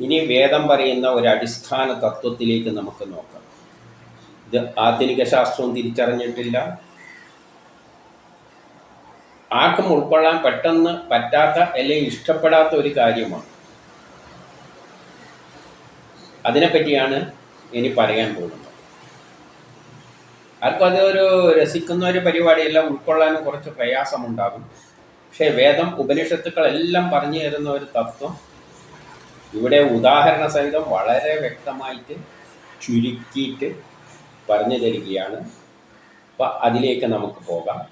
ഇനി വേദം പറയുന്ന ഒരു അടിസ്ഥാന തത്വത്തിലേക്ക് നമുക്ക് നോക്കാം. ഇത് ആധുനിക ശാസ്ത്രവും തിരിച്ചറിഞ്ഞിട്ടില്ല. ആർക്കും ഉൾക്കൊള്ളാൻ പെട്ടെന്ന് പറ്റാത്ത അല്ലെങ്കിൽ ഇഷ്ടപ്പെടാത്ത ഒരു കാര്യമാണ്. അതിനെപ്പറ്റിയാണ് ഇനി പറയാൻ പോകുന്നത്. ആർക്കും അതൊരു രസിക്കുന്ന ഒരു പരിപാടിയല്ല ഉൾക്കൊള്ളാനും കുറച്ച് പ്രയാസമുണ്ടാകും. പക്ഷേ വേദം ഉപനിഷത്തുക്കളെല്ലാം പറഞ്ഞു തരുന്ന ഒരു തത്വം ഇവിടെ ഉദാഹരണ സഹിതം വളരെ വ്യക്തമായിട്ട് ചുരുക്കിയിട്ട് പറഞ്ഞു തരികയാണ്. അപ്പം അതിലേക്ക് നമുക്ക് പോകാം.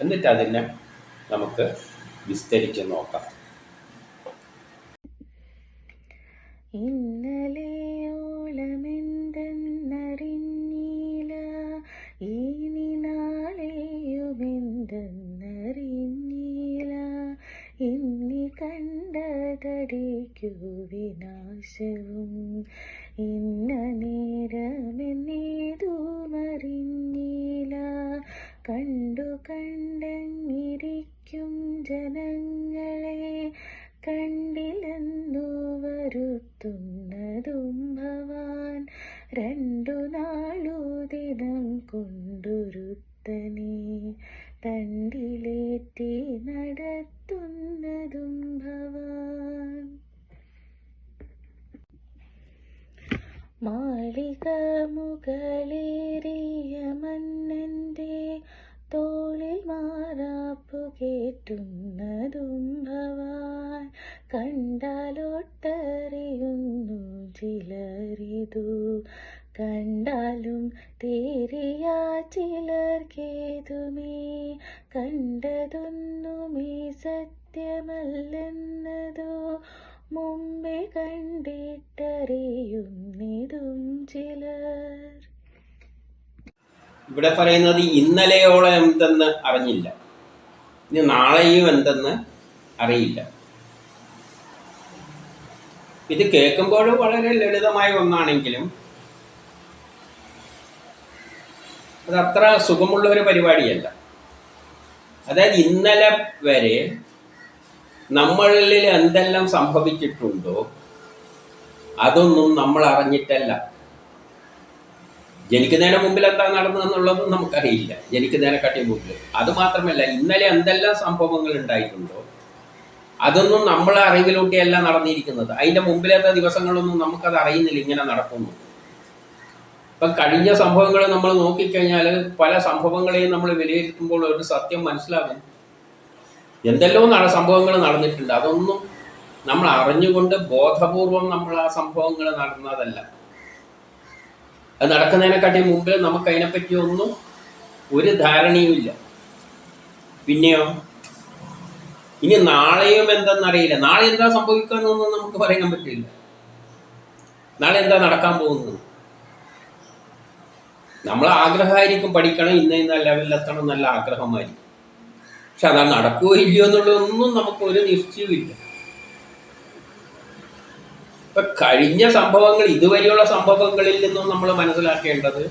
എന്നിട്ട് അതിനെ നമുക്ക് വിസ്തരിച്ച് നോക്കാം. ഇന്നലെയോളമെന്തെന്നറിഞ്ഞില്ല കണ്ടതടിക്കു വിനാശവും. ഇന്ന നേരമെന്നേതുമറിഞ്ഞില്ല കണ്ടു കണ്ടങ്ങിരിക്കും ജനങ്ങളെ. കണ്ടില്ലെന്നു വരുത്തുന്നതും ഭവാൻ. രണ്ടു നാളു ദിനം കൊണ്ടൊരുത്തനെ. തണ്ടിലേറ്റി നടത്തുന്നതും ഭവാൻ. മാളിക മണ്ണന്റെ തോളിൽ മാറാപ്പു കേറ്റുന്നതും ഭവാൻ. കണ്ടാലൊട്ടറിയുന്നു ചിലരിതു. കണ്ടാലും തീരിയ ചിലർക്കേതുമേ കണ്ടതൊന്നുമേ സത്യമല്ലെന്നതോ മുമ്പേ കണ്ടിട്ടറിയുന്നതും ചിലർ. ഇവിടെ പറയുന്നത് ഇന്നലെയോളം എന്തെന്ന് അറിഞ്ഞില്ല. ഇനി നാളെയും എന്തെന്ന് അറിയില്ല. ഇത് കേൾക്കുമ്പോൾ വളരെ ലളിതമായ ഒന്നാണെങ്കിലും അത് അത്ര സുഖമുള്ള ഒരു പരിപാടിയല്ല. അതായത് ഇന്നലെ വരെ നമ്മളിൽ എന്തെല്ലാം സംഭവിച്ചിട്ടുണ്ടോ അതൊന്നും നമ്മൾ അറിഞ്ഞിട്ടല്ല. ജനിക്കുന്നതിന് മുമ്പിൽ എന്താ നടന്നതെന്നുള്ളത് നമുക്കറിയില്ല. ജനിക്കുന്നതിനെക്കാട്ടി മുമ്പിൽ അത് മാത്രമല്ല ഇന്നലെ എന്തെല്ലാം സംഭവങ്ങൾ ഉണ്ടായിട്ടുണ്ടോ അതൊന്നും നമ്മളെ അറിവിലൂട്ടിയല്ല നടന്നിരിക്കുന്നത്. അതിന്റെ മുമ്പിലത്തെ ദിവസങ്ങളൊന്നും നമുക്കത് അറിയുന്നില്ല ഇങ്ങനെ നടക്കുന്നു. ഇപ്പം കഴിഞ്ഞ സംഭവങ്ങൾ നമ്മൾ നോക്കിക്കഴിഞ്ഞാൽ പല സംഭവങ്ങളെയും നമ്മൾ വിലയിരുത്തുമ്പോൾ ഒരു സത്യം മനസ്സിലാകും. എന്തെല്ലോ സംഭവങ്ങൾ നടന്നിട്ടുണ്ട്. അതൊന്നും നമ്മൾ അറിഞ്ഞുകൊണ്ട് ബോധപൂർവം നമ്മൾ ആ സംഭവങ്ങൾ നടന്നതല്ല. അത് നടക്കുന്നതിനെക്കാട്ടി മുമ്പേ നമുക്ക് അതിനെപ്പറ്റി ഒന്നും ഒരു ധാരണയുമില്ല പിന്നെയോ? ഇനി നാളെയും എന്തെന്നറിയില്ല. നാളെ എന്താ സംഭവിക്കാന്നൊന്നും നമുക്ക് പറയാൻ പറ്റില്ല. നാളെ എന്താ നടക്കാൻ പോകുന്നത്? നമ്മൾ ആഗ്രഹമായിരിക്കും പഠിക്കണം ഇന്ന ഇന്ന ലെവലിൽ എത്തണം നല്ല ആഗ്രഹമായിരിക്കും. പക്ഷെ അതാ നടക്കുകയോ ഇല്ലയോ എന്നുള്ളതൊന്നും നമുക്ക് ഒരു നിശ്ചയമില്ല ഇപ്പൊ കഴിഞ്ഞ സംഭവങ്ങൾ ഇതുവരെയുള്ള സംഭവങ്ങളിൽ നിന്നും നമ്മൾ മനസ്സിലാക്കേണ്ടത്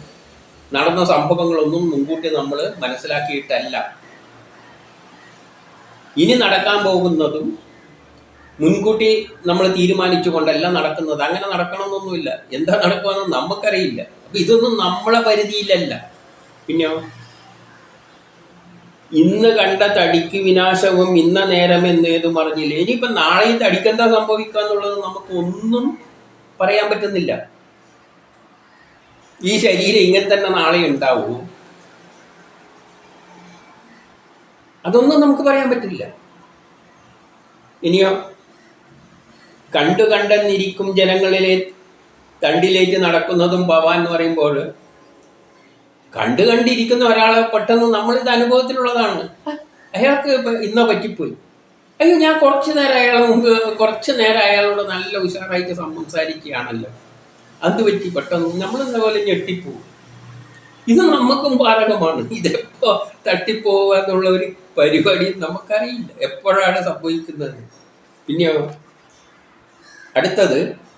നടന്ന സംഭവങ്ങളൊന്നും മുൻകൂട്ടി നമ്മൾ മനസ്സിലാക്കിയിട്ടല്ല. ഇനി നടക്കാൻ പോകുന്നതും മുൻകൂട്ടി നമ്മൾ തീരുമാനിച്ചുകൊണ്ടല്ല നടക്കുന്നത്. അങ്ങനെ നടക്കണമെന്നൊന്നുമില്ല. എന്താ നടക്കുമെന്ന് നമുക്കറിയില്ല. ഇതൊന്നും നമ്മളെ പരിധിയിലല്ല. പിന്നെയോ ഇന്ന് കണ്ട തടിക്ക് വിനാശവും ഇന്ന നേരം എന്നേതും അറിഞ്ഞില്ല. ഇനിയിപ്പം നാളെ ഈ തടിക്കെന്താ സംഭവിക്കുക എന്നുള്ളത് നമുക്ക് ഒന്നും പറയാൻ പറ്റുന്നില്ല. ഈ ശരീരം ഇങ്ങനെ തന്നെ നാളെ ഉണ്ടാവൂ. അതൊന്നും നമുക്ക് പറയാൻ പറ്റില്ല. ഇനിയോ? കണ്ടു കണ്ടെന്നിരിക്കും ജനങ്ങളിലെ തണ്ടിലേക്ക് നടക്കുന്നതും ഭവാൻ എന്ന് പറയുമ്പോൾ കണ്ടു കണ്ടിരിക്കുന്ന ഒരാളെ പെട്ടെന്ന് നമ്മളിത് അനുഭവത്തിലുള്ളതാണ്. അയാൾക്ക് ഇന്നോ പറ്റിപ്പോയി. അയ്യോ ഞാൻ കുറച്ച് നേരം അയാൾ മുമ്പ് കുറച്ച് നേരം അയാളോട് നല്ല ഉഷാറായിട്ട് സംസാരിക്കുകയാണല്ലോ. അത് പറ്റി പെട്ടെന്ന് നമ്മൾ എന്ന പോലെ ഞെട്ടിപ്പോവും. ഇത് നമുക്കും ബാധകമാണ്. ഇതെപ്പോ തട്ടിപ്പോവുക എന്നുള്ള ഒരു പരിപാടി നമുക്കറിയില്ല. എപ്പോഴാണ് സംഭവിക്കുന്നത്? പിന്നെയോ? അടുത്തത്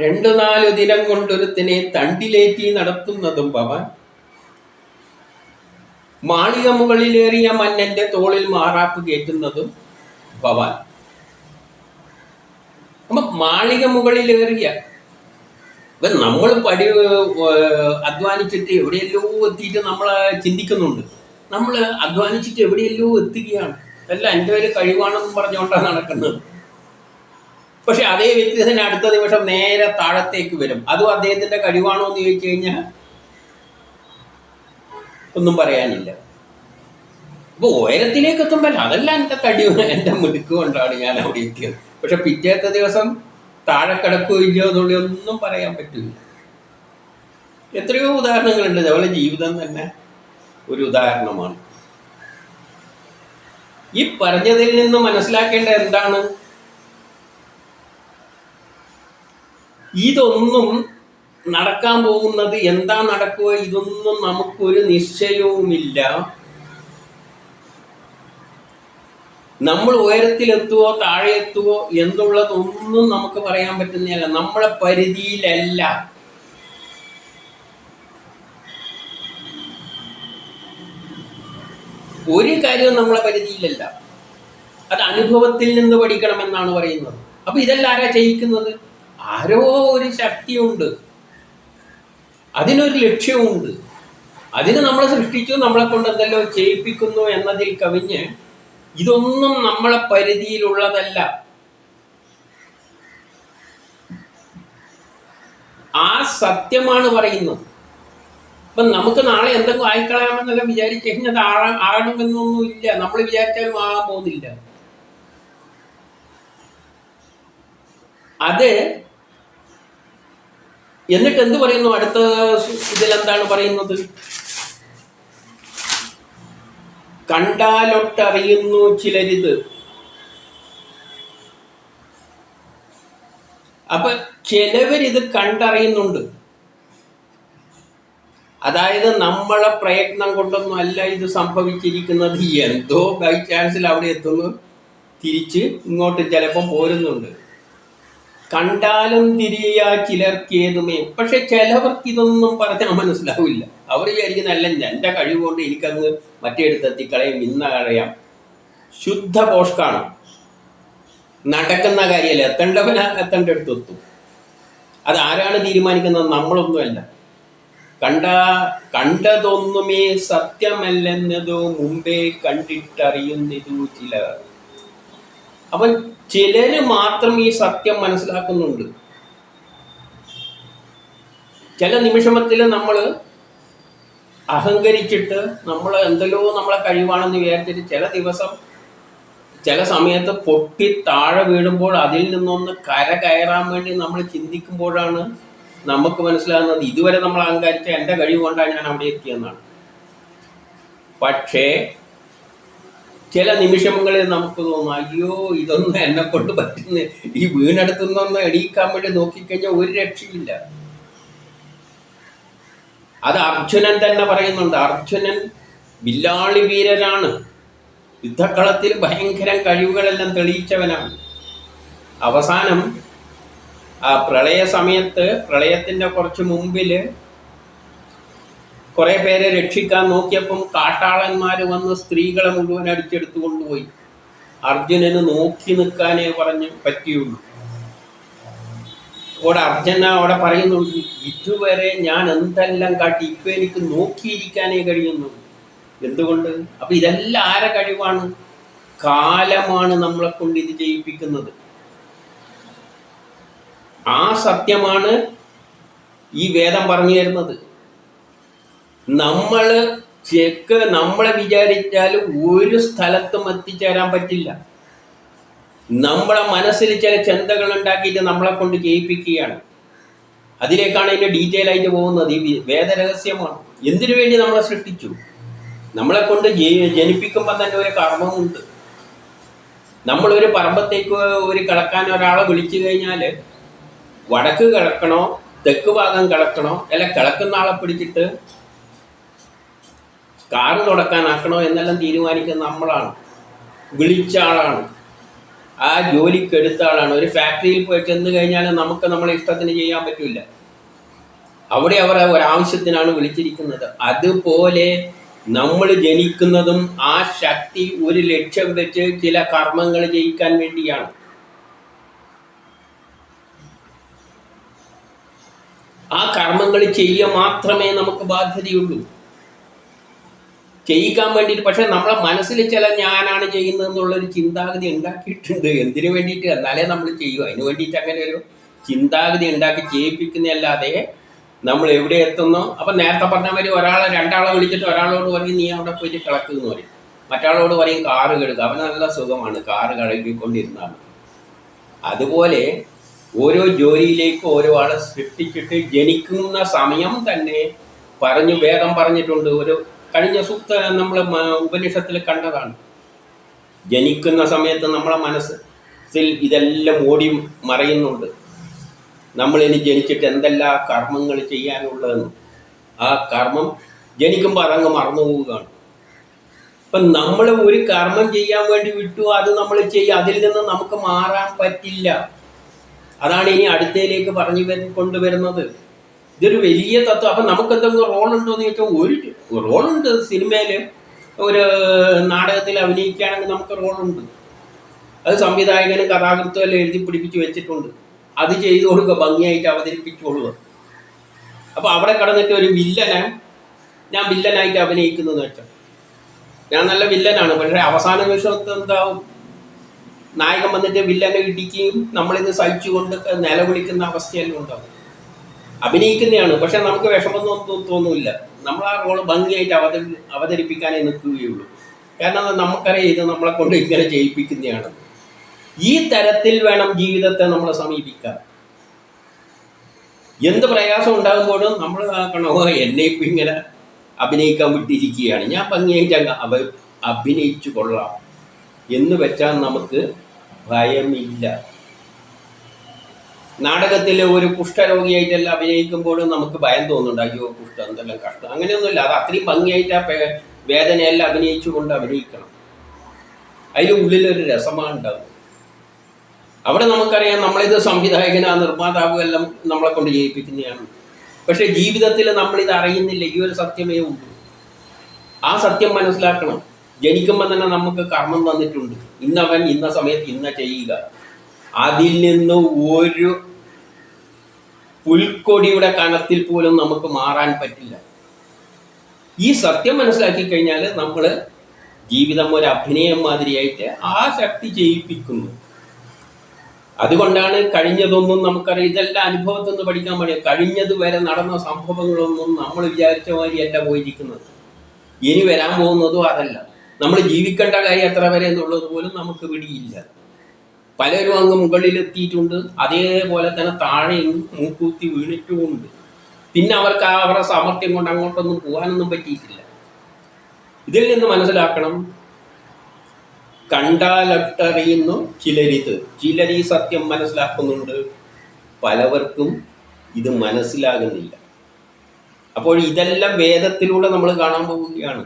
രണ്ടു നാല് ദിനം കൊണ്ടൊരുത്തിനെ തണ്ടിലേറ്റി നടത്തുന്നതും ഭവൻ മാളിക മുകളിലേറിയ മന്നന്റെ തോളിൽ മാറാപ്പ് കേറ്റുന്നതും ഭവാൻ അപ്പൊ മാളിക മുകളിലേറിയ ഇപ്പൊ നമ്മൾ പടി അധ്വാനിച്ചിട്ട് എവിടെയല്ലോ എത്തിയിട്ട് നമ്മൾ ചിന്തിക്കുന്നുണ്ട്. നമ്മൾ അധ്വാനിച്ചിട്ട് എവിടെയല്ലോ എത്തുകയാണ്. അല്ല എന്റെ ഒരു കഴിവാണെന്ന് പറഞ്ഞുകൊണ്ടാണ് നടക്കുന്നത്. പക്ഷെ അതേ വ്യക്തി തന്നെ അടുത്ത നിമിഷം നേരെ താഴത്തേക്ക് വരും. അതും അദ്ദേഹത്തിന്റെ കഴിവാണോ എന്ന് ചോദിച്ചു കഴിഞ്ഞാൽ ഒന്നും പറയാനില്ല. അപ്പൊ ഉയരത്തിലേക്ക് എത്തുമ്പോൾ അതല്ല എന്റെ കഴിവ് എന്റെ മിടുക്ക് കൊണ്ടാണ് ഞാൻ അവിടെ എത്തിയത്. പക്ഷെ പിറ്റേത്തെ ദിവസം താഴെ കിടക്കുകയോ എന്നുള്ള ഒന്നും പറയാൻ പറ്റില്ല. എത്രയോ ഉദാഹരണങ്ങളുണ്ട്. അതുപോലെ ജീവിതം തന്നെ ഒരു ഉദാഹരണമാണ്. ഈ പറഞ്ഞതിൽ നിന്ന് മനസ്സിലാക്കേണ്ട എന്താണ്? ഇതൊന്നും നടക്കാൻ പോകുന്നത് എന്താ നടക്കുക? ഇതൊന്നും നമുക്കൊരു നിശ്ചയവുമില്ല. നമ്മൾ ഉയരത്തിലെത്തുവോ താഴെ എത്തുവോ എന്നുള്ളതൊന്നും നമുക്ക് പറയാൻ പറ്റുന്നില്ല നമ്മളെ പരിധിയിലല്ല. ഒരു കാര്യവും നമ്മളെ പരിധിയിലല്ല. അത് അനുഭവത്തിൽ നിന്ന് പഠിക്കണമെന്നാണ് പറയുന്നത്. അപ്പൊ ഇതെല്ലാം ആരാ ചെയ്യിക്കുന്നത്? ആരോ ഒരു ശക്തിയുണ്ട്. അതിനൊരു ലക്ഷ്യമുണ്ട് അതിന് നമ്മളെ സൃഷ്ടിച്ചു നമ്മളെ കൊണ്ട് എന്തെല്ലോ ചെയ്യിപ്പിക്കുന്നു എന്നതിൽ കവിഞ്ഞ് ഇതൊന്നും നമ്മളെ പരിധിയിലുള്ളതല്ല. ആ സത്യമാണ് പറയുന്നത്. ഇപ്പൊ നമുക്ക് നാളെ എന്തെങ്കിലും ആയിക്കളയാമെന്നല്ല വിചാരിച്ചു കഴിഞ്ഞാൽ ആഴ ആകണമെന്നൊന്നും ഇല്ല നമ്മൾ വിചാരിച്ചാലും ആകാൻ പോകുന്നില്ല. അത് എന്നിട്ട് എന്ത് പറയുന്നു? അടുത്ത ഇതിലെന്താണ് പറയുന്നത്? കണ്ടാലൊട്ടറിയുന്നു ചിലരിത്. അപ്പൊ ചിലവരിത് കണ്ടറിയുന്നുണ്ട്. അതായത് നമ്മളെ പ്രയത്നം കൊണ്ടൊന്നും അല്ല ഇത് സംഭവിച്ചിരിക്കുന്നത്. എന്തോ ബൈ ചാൻസിൽ അവിടെ എത്തുന്നു. തിരിച്ച് ഇങ്ങോട്ട് ചിലപ്പം പോരുന്നുണ്ട്. കണ്ടാലും തിരിയ ചിലർക്കേതുമേ പക്ഷെ ചിലവർക്ക് ഇതൊന്നും പറഞ്ഞാൽ മനസ്സിലാവില്ല. അവർ വിചാരിക്കുന്ന അല്ല എന്റെ കഴിവ് കൊണ്ട് എനിക്കങ്ങ് മറ്റേടുത്തെത്തിക്കളയും ഇന്ന കളയാം ശുദ്ധ പോഷ്കാണ്. നടക്കുന്ന കാര്യമല്ല എത്തേണ്ടവന എത്തേണ്ട അടുത്ത് എത്തും. അത് ആരാണ് തീരുമാനിക്കുന്നത്? നമ്മളൊന്നുമല്ല. കണ്ട കണ്ടതൊന്നുമേ സത്യമല്ലെന്നതോ മുമ്പേ കണ്ടിട്ടറിയുന്നതു ചിലർ. അവൻ ചിലര് മാത്രം ഈ സത്യം മനസ്സിലാക്കുന്നുണ്ട്. ചില നിമിഷത്തിൽ നമ്മൾ അഹങ്കരിച്ചിട്ട് നമ്മൾ എന്തെല്ലോ നമ്മളെ കഴിവാണെന്ന് വിചാരിച്ചിട്ട് ചില ദിവസം ചില സമയത്ത് പൊട്ടി താഴെ വീഴുമ്പോൾ അതിൽ നിന്നൊന്ന് കര കയറാൻ വേണ്ടി നമ്മൾ ചിന്തിക്കുമ്പോഴാണ് നമുക്ക് മനസ്സിലാകുന്നത് ഇതുവരെ നമ്മൾ അഹങ്കരിച്ച എന്റെ കഴിവ് കൊണ്ടാണ് ഞാൻ അവിടെ എത്തിയെന്നാണ്. പക്ഷേ ചില നിമിഷങ്ങളിൽ നമുക്ക് തോന്നും അയ്യോ ഇതൊന്നും എന്നെ കൊണ്ട് പറ്റുന്ന ഈ വീണെടുത്തുനിന്നൊന്ന് എണീക്കാൻ വേണ്ടി നോക്കിക്കഴിഞ്ഞാൽ ഒരു രക്ഷയില്ല. അത് അർജുനൻ തന്നെ പറയുന്നുണ്ട്. അർജുനൻ വില്ലാളി വീരനാണ്. യുദ്ധക്കളത്തിൽ ഭയങ്കര കഴിവുകളെല്ലാം തെളിയിച്ചവനാണ്. അവസാനം ആ പ്രളയ സമയത്ത് പ്രളയത്തിന്റെ കുറച്ച് മുമ്പിൽ കുറെ പേരെ രക്ഷിക്കാൻ നോക്കിയപ്പം കാട്ടാളന്മാർ വന്ന് സ്ത്രീകളെ മുഴുവൻ അടിച്ചെടുത്തു കൊണ്ടുപോയി. അർജുനന് നോക്കി നിൽക്കാനേ പറഞ്ഞ് പറ്റിയുള്ളൂ. അവിടെ അർജുന അവിടെ പറയുന്നുണ്ട് ഇതുവരെ ഞാൻ എന്തെല്ലാം കാട്ടി ഇപ്പൊ എനിക്ക് നോക്കിയിരിക്കാനേ കഴിയുന്നു. എന്തുകൊണ്ട്? അപ്പൊ ഇതെല്ലാം ആരെ കഴിവാണ്? കാലമാണ് നമ്മളെ കൊണ്ട് ഇത് ചെയ്യിപ്പിക്കുന്നത്. ആ സത്യമാണ് ഈ വേദം പറഞ്ഞു തരുന്നത്. നമ്മൾ ചെക്ക് നമ്മളെ വിചാരിച്ചാൽ ഒരു സ്ഥലത്തും എത്തിച്ചേരാൻ പറ്റില്ല. നമ്മളെ മനസ്സിൽ ചില ചിന്തകൾ ഉണ്ടാക്കിയിട്ട് നമ്മളെ കൊണ്ട് ചെയ്യിപ്പിക്കുകയാണ്. അതിലേക്കാണ് ഇതിന്റെ ഡീറ്റെയിൽ ആയിട്ട് പോകുന്നത്. ഈ വേദരഹസ്യമാണ്. എന്തിനു വേണ്ടി നമ്മളെ സൃഷ്ടിച്ചു? നമ്മളെ കൊണ്ട് ജനിപ്പിക്കുമ്പോൾ തന്നെ ഒരു കർമ്മമുണ്ട്. നമ്മളൊരു പറമ്പത്തേക്ക് ഒരു കിളക്കാൻ ഒരാളെ വിളിച്ചു കഴിഞ്ഞാൽ വടക്ക് കിളക്കണോ തെക്ക് ഭാഗം കിളക്കണോ അല്ല കിളക്കുന്ന ആളെ പിടിച്ചിട്ട് കാറ് തുടക്കാനാക്കണോ എന്നെല്ലാം തീരുമാനിക്കുന്നത് നമ്മളാണ്. വിളിച്ച ആളാണ്. ആ ജോലിക്ക് എടുത്ത ആളാണ്. ഒരു ഫാക്ടറിയിൽ പോയി ചെന്ന് കഴിഞ്ഞാൽ നമുക്ക് നമ്മളെ ഇഷ്ടത്തിന് ചെയ്യാൻ പറ്റില്ല അവിടെ അവർ ഒരാവശ്യത്തിനാണ് വിളിച്ചിരിക്കുന്നത്. അതുപോലെ നമ്മൾ ജനിക്കുന്നതും ആ ശക്തി ഒരു ലക്ഷ്യം വെച്ച് ചില കർമ്മങ്ങൾ ജയിക്കാൻ വേണ്ടിയാണ്. ആ കർമ്മങ്ങൾ ചെയ്യുക മാത്രമേ നമുക്ക് ബാധ്യതയുള്ളൂ. ചെയ്യിക്കാൻ വേണ്ടിയിട്ട് പക്ഷെ നമ്മളെ മനസ്സിൽ ചില ഞാനാണ് ചെയ്യുന്നത് എന്നുള്ളൊരു ചിന്താഗതി ഉണ്ടാക്കിയിട്ടുണ്ട്. എന്തിനു വേണ്ടിയിട്ട്? എന്നാലേ നമ്മൾ ചെയ്യൂ. അതിന് വേണ്ടിയിട്ട് അങ്ങനെ ഒരു ചിന്താഗതി ഉണ്ടാക്കി ചെയ്യിപ്പിക്കുന്നതല്ലാതെ നമ്മൾ എവിടെ എത്തുന്നു? അപ്പം നേരത്തെ പറഞ്ഞ മാതിരി ഒരാളെ രണ്ടാളെ വിളിച്ചിട്ട് ഒരാളോട് പറയും നീ അവിടെ പോയിട്ട് കിളക്കുന്നു പറയും. മറ്റാളോട് പറയും കാറ് കഴുകുക അവന് നല്ല സുഖമാണ്. കാറ് കഴുകിക്കൊണ്ടിരുന്നാണ് അതുപോലെ ഓരോ ജോലിയിലേക്ക് ഓരോ ആളെ സൃഷ്ടിച്ചിട്ട് ജനിക്കുന്ന സമയം തന്നെ പറഞ്ഞു വേദം പറഞ്ഞിട്ടുണ്ട്. ഒരു കഴിഞ്ഞ സൂക്ത നമ്മൾ ഉപനിഷത്തിൽ കണ്ടതാണ്. ജനിക്കുന്ന സമയത്ത് നമ്മളെ മനസ്സിൽ ഇതെല്ലാം ഓടി മറയുന്നുണ്ട്. നമ്മളിനി ജനിച്ചിട്ട് എന്തെല്ലാം കർമ്മങ്ങൾ ചെയ്യാനുള്ളതെന്ന്. ആ കർമ്മം ജനിക്കുമ്പോൾ അതങ്ങ് മറന്നു പോവുകയാണ്. അപ്പം നമ്മൾ ഒരു കർമ്മം ചെയ്യാൻ വേണ്ടി വിട്ടു അത് നമ്മൾ ചെയ്യും. അതിൽ നിന്ന് നമുക്ക് മാറാൻ പറ്റില്ല. അതാണ് ഇനി അടുത്തയിലേക്ക് പറഞ്ഞു കൊണ്ടുവരുന്നത്. ഇതൊരു വലിയ തത്വം. അപ്പം നമുക്ക് എന്തെങ്കിലും റോൾ ഉണ്ടോ എന്ന് ചോദിച്ചാൽ ഒരു റോളുണ്ട്. സിനിമയിൽ ഒരു നാടകത്തിൽ അഭിനയിക്കുകയാണെങ്കിൽ നമുക്ക് റോളുണ്ട്. അത് സംവിധായകനും കഥാകൃത്തും എല്ലാം എഴുതി പിടിപ്പിച്ച് വെച്ചിട്ടുണ്ട്. അത് ചെയ്തു കൊടുക്കുക ഭംഗിയായിട്ട് അവതരിപ്പിച്ചോളുക അപ്പോൾ അവിടെ കടന്നിട്ട് ഒരു വില്ലനെ ഞാൻ വില്ലനായിട്ട് അഭിനയിക്കുന്നതെന്ന് വെച്ചാൽ ഞാൻ നല്ല വില്ലനാണ്. പക്ഷേ അവസാന നിമിഷത്ത് എന്താവും നായകൻ വന്നിട്ട് വില്ലനെ ഇടിക്കുകയും നമ്മളിത് സഹിച്ചുകൊണ്ട് നിലവിളിക്കുന്ന അവസ്ഥയെല്ലാം ഉണ്ടാവും അഭിനയിക്കുന്നതാണ്. പക്ഷെ നമുക്ക് വിഷമമൊന്നും തോന്നുന്നില്ല. നമ്മൾ ആ റോൾ ഭംഗിയായിട്ട് അവതരി അവതരിപ്പിക്കാനേ നിൽക്കുകയുള്ളൂ. കാരണം നമുക്കറിയാം ഇത് നമ്മളെ കൊണ്ട് ഇങ്ങനെ ചെയ്യിപ്പിക്കുന്നതാണ്. ഈ തരത്തിൽ വേണം ജീവിതത്തെ നമ്മൾ സമീപിക്കാൻ. എന്ത് പ്രയാസം ഉണ്ടാകുമ്പോഴും നമ്മൾ ആക്കണോ എന്നെ ഇപ്പം ഇങ്ങനെ അഭിനയിക്കാൻ വിട്ടിരിക്കുകയാണ്. ഞാൻ ഭംഗിയായിട്ട് അവ അഭിനയിച്ചു കൊള്ളാം. എന്ന് വെച്ചാൽ നമുക്ക് ഭയമില്ല. നാടകത്തിൽ ഒരു കുഷ്ഠരോഗിയായിട്ടെല്ലാം അഭിനയിക്കുമ്പോഴും നമുക്ക് ഭയം തോന്നുന്നുണ്ട്. അയ്യോ കുഷ്ഠം എന്തെല്ലാം കഷ്ടം. അങ്ങനെയൊന്നുമില്ല. അത് അത്രയും ഭംഗിയായിട്ട് ആ വേദനയെല്ലാം അഭിനയിച്ചുകൊണ്ട് അഭിനയിക്കണം. അതിന്റെ ഉള്ളിലൊരു രസമാണ് ഉണ്ടാവും അവിടെ നമുക്കറിയാം നമ്മളിത് സംവിധായകനാ നിർമ്മാതാവ് എല്ലാം നമ്മളെ കൊണ്ട് ജയിപ്പിക്കുന്നതാണ് പക്ഷെ ജീവിതത്തിൽ നമ്മളിത് അറിയുന്നില്ല. ഈ ഒരു സത്യമേ ഉള്ളൂ. ആ സത്യം മനസ്സിലാക്കണം. ജനിക്കുമ്പോൾ തന്നെ നമുക്ക് കർമ്മം തന്നിട്ടുണ്ട്. ഇന്നവൻ ഇന്ന സമയത്ത് ഇന്ന ചെയ്യുക. അതിൽ നിന്ന് ഒരു പുൽക്കൊടിയുടെ കണത്തിൽ പോലും നമുക്ക് മാറാൻ പറ്റില്ല. ഈ സത്യം മനസ്സിലാക്കി കഴിഞ്ഞാൽ നമ്മൾ ജീവിതം ഒരു അഭിനയം മാതിരിയായിട്ട് ആ ശക്തി ചെയ്യിപ്പിക്കുന്നു അതുകൊണ്ടാണ് കഴിഞ്ഞതൊന്നും നമുക്കറിയാം. ഇതെല്ലാം അനുഭവത്തിൽ നിന്ന് പഠിക്കാൻ പാടില്ല. കഴിഞ്ഞത് വരെ നടന്ന സംഭവങ്ങളൊന്നും നമ്മൾ വിചാരിച്ച മാതിരിയല്ല പോയിരിക്കുന്നത്. ഇനി വരാൻ പോകുന്നതും അതല്ല. നമ്മൾ ജീവിക്കേണ്ട കാര്യം എത്ര വരെ എന്നുള്ളത് പോലും നമുക്ക് പിടിയില്ല. പലരും അങ്ങ് മുകളിലെത്തിയിട്ടുണ്ട്. അതേപോലെ തന്നെ താഴെയും മൂക്കൂത്തി വീണിട്ടുമുണ്ട്. പിന്നെ അവർക്ക് ആ അവരുടെ സാമർഥ്യം കൊണ്ട് അങ്ങോട്ടൊന്നും പോകാനൊന്നും പറ്റിയിട്ടില്ല. ഇതിൽ നിന്ന് മനസ്സിലാക്കണം കണ്ടാലട്ടറിയുന്നു ചിലരിത്. ചിലർ ഈ സത്യം മനസ്സിലാക്കുന്നുണ്ട്. പലവർക്കും ഇത് മനസ്സിലാകുന്നില്ല. അപ്പോൾ ഇതെല്ലാം വേദത്തിലൂടെ നമ്മൾ കാണാൻ പോവുകയാണ്.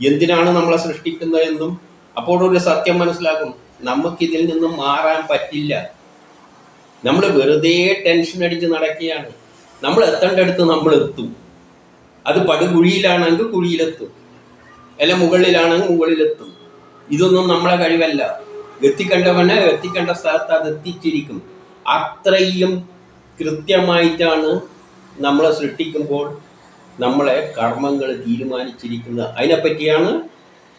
എന്തിനാണ് നമ്മളെ സൃഷ്ടിക്കുന്നതെന്നും അപ്പോൾ ഒരു സത്യം മനസ്സിലാക്കും നമുക്കിതിൽ നിന്നും മാറാൻ പറ്റില്ല. നമ്മൾ വെറുതെ ടെൻഷൻ അടിച്ച് നടക്കുകയാണ്. നമ്മൾ എത്തേണ്ടടുത്ത് നമ്മൾ എത്തും. അത് പടുകുഴിയിലാണെങ്കിൽ കുഴിയിലെത്തും. അല്ല മുകളിലാണെങ്കിൽ മുകളിലെത്തും. ഇതൊന്നും നമ്മളെ കഴിവല്ല. എത്തിക്കണ്ടവനെ എത്തിക്കേണ്ട സ്ഥലത്ത് അത് എത്തിച്ചിരിക്കും. അത്രയും കൃത്യമായിട്ടാണ് നമ്മളെ സൃഷ്ടിക്കുമ്പോൾ നമ്മളെ കർമ്മങ്ങൾ തീരുമാനിച്ചിരിക്കുന്നത്. അതിനെപ്പറ്റിയാണ്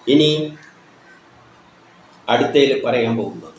ഇനി അടുത്തതിൽ പറയാൻ പോകുന്നത്.